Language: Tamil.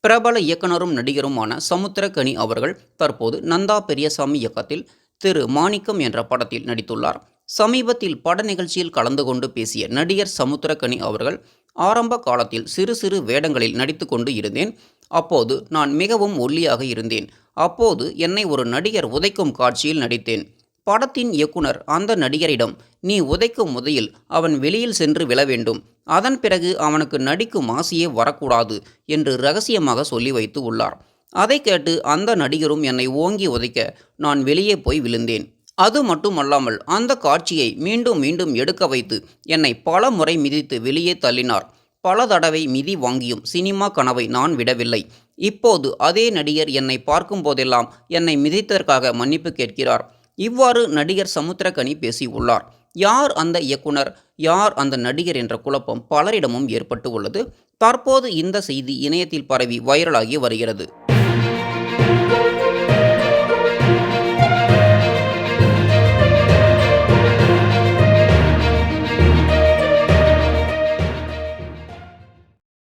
பிரபல இயக்குனரும் நடிகருமான சமுத்திரகனி அவர்கள் தற்போது நந்தா பெரியசாமி இயக்கத்தில் திரு. மாணிக்கம் என்ற படத்தில் நடித்துள்ளார். சமீபத்தில் பட நிகழ்ச்சியில் கலந்து கொண்டு பேசிய நடிகர் சமுத்திரகனி அவர்கள் ஆரம்ப காலத்தில் சிறு சிறு வேடங்களில் நடித்து கொண்டு இருந்தேன். அப்போது நான் மிகவும் ஒல்லியாக இருந்தேன். அப்போது என்னை ஒரு நடிகர் உதைக்கும் காட்சியில் நடித்தேன். படத்தின் இயக்குனர் அந்த நடிகரிடம் நீ உதைக்கும் உதையில் அவன் வெளியில் சென்று விழ வேண்டும். அதன் பிறகு அவனுக்கு நடிக்கும் ஆசையே வரக்கூடாது என்று ரகசியமாக சொல்லி வைத்து உள்ளார். அதை கேட்டு அந்த நடிகரும் என்னை ஓங்கி உதைக்க நான் வெளியே போய் விழுந்தேன். அது மட்டுமல்லாமல் அந்த காட்சியை மீண்டும் மீண்டும் எடுக்க வைத்து என்னை பல முறை மிதித்து வெளியே தள்ளினார். பல தடவை மிதி வாங்கியும் சினிமா கனவை நான் விடவில்லை. இப்போது அதே நடிகர் என்னை பார்க்கும் போதெல்லாம் என்னை மிதித்ததற்காக மன்னிப்பு கேட்கிறார். இவ்வாறு நடிகர் சமுத்திரக்கனி பேசியுள்ளார் யார் அந்த இயக்குனர் யார் அந்த நடிகர் என்ற குழப்பம் பலரிடமும் ஏற்பட்டு உள்ளது. தற்போது இந்த செய்தி இணையத்தில் பரவி வைரலாகி வருகிறது.